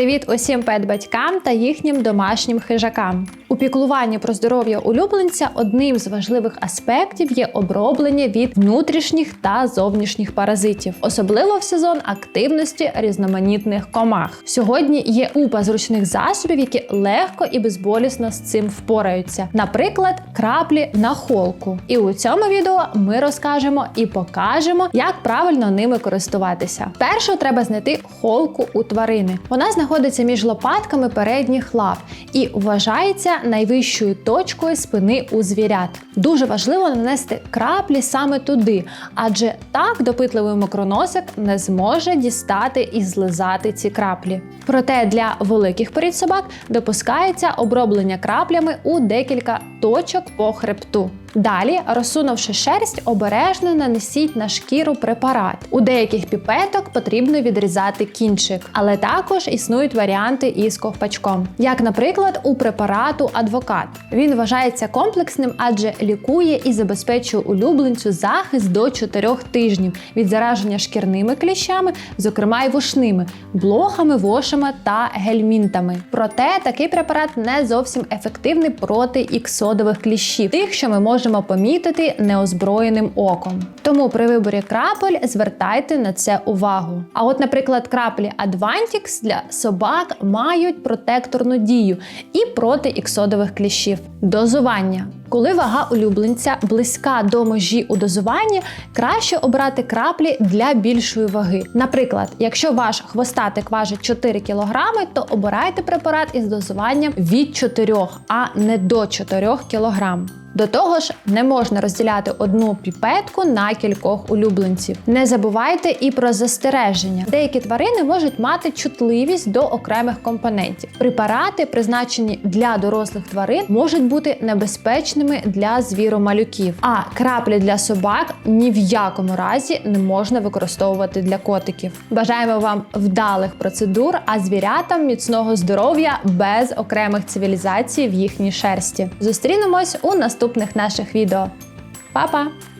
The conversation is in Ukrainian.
Привіт усім педбатькам та їхнім домашнім хижакам. У піклуванні про здоров'я улюбленця одним з важливих аспектів є оброблення від внутрішніх та зовнішніх паразитів, особливо в сезон активності різноманітних комах. Сьогодні є купа зручних засобів, які легко і безболісно з цим впораються. Наприклад, краплі на холку. І у цьому відео ми розкажемо і покажемо, як правильно ними користуватися. Перше треба знайти холку у тварини. Вона знаходиться між лопатками передніх лап і вважається найвищою точкою спини у звірят. Дуже важливо нанести краплі саме туди, адже так допитливий мокроносик не зможе дістати і злизати ці краплі. Проте для великих порід собак допускається оброблення краплями у декілька точок по хребту. Далі, розсунувши шерсть, обережно нанесіть на шкіру препарат. У деяких піпеток потрібно відрізати кінчик, але також існують варіанти із ковпачком, як, наприклад, у препарату Адвокат. Він вважається комплексним, адже лікує і забезпечує улюбленцю захист до 4 тижнів від зараження шкірними кліщами, зокрема й вушними, блохами, вошами та гельмінтами. Проте такий препарат не зовсім ефективний проти іксодових кліщів, тих, що ми можемо помітити неозброєним оком. Тому при виборі крапель звертайте на це увагу. А от, наприклад, краплі Advantix для собак мають протекторну дію і проти іксодових кліщів. Дозування. Коли вага улюбленця близька до межі у дозуванні, краще обрати краплі для більшої ваги. Наприклад, якщо ваш хвостатик важить 4 кг, то обирайте препарат із дозуванням від 4, а не до 4 кг. До того ж, не можна розділяти одну піпетку на кількох улюбленців. Не забувайте і про застереження. Деякі тварини можуть мати чутливість до окремих компонентів. Препарати, призначені для дорослих тварин, можуть бути небезпечними для звіромалюків. А краплі для собак ні в якому разі не можна використовувати для котиків. Бажаємо вам вдалих процедур, а звірятам міцного здоров'я без окремих цивілізацій в їхній шерсті. Зустрінемось у наступних наших відео. Па-па!